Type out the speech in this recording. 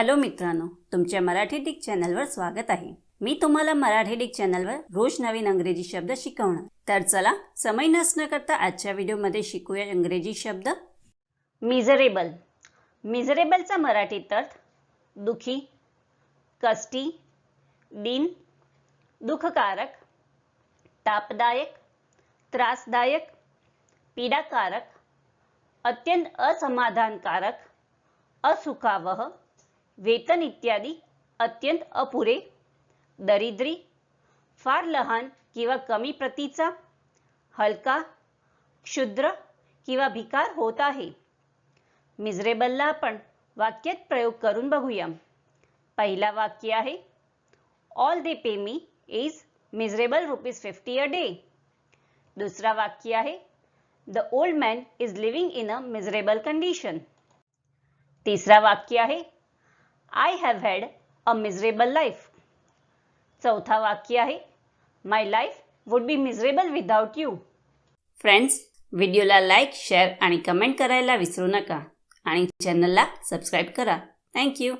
Hello मित्रांनो तुमच्या Marathi Dick चॅनलवर स्वागत आहे. मी तुम्हाला मराठी डिक चॅनलवर रोज नवीन अंग्रेजी शब्द शिकवणार. तर चला समय नसणं करता आजच्या व्हिडिओमध्ये शिकूया इंग्रजी शब्द. मिझरेबल मिझरेबलचा मराठीत अर्थ दुखी कष्टी दिन दुःखकारक तापदायक त्रासदायक पीडाकारक अत्यंत असमाधानकारक असुखावह वेतन इत्यादी अत्यंत अपुरे, दरिद्री, फार लहान किंवा कमी प्रतीचा, हलका, क्षुद्र किंवा भिकार होत आहे. मिझरेबलला आपण वाक्यात प्रयोग करून बघूया पहिला वाक्य आहे all they pay me is miserable rupees fifty a day दुसरा वाक्य आहे the old man is living in a miserable condition तिसरा वाक्य आहे I have had a miserable life चौथा वाक्य आहे my life would be miserable without you friends व्हिडिओला लाईक शेअर आणि कमेंट करायला विसरू नका. आणि चॅनलला सबस्क्राईब करा. थँक्यू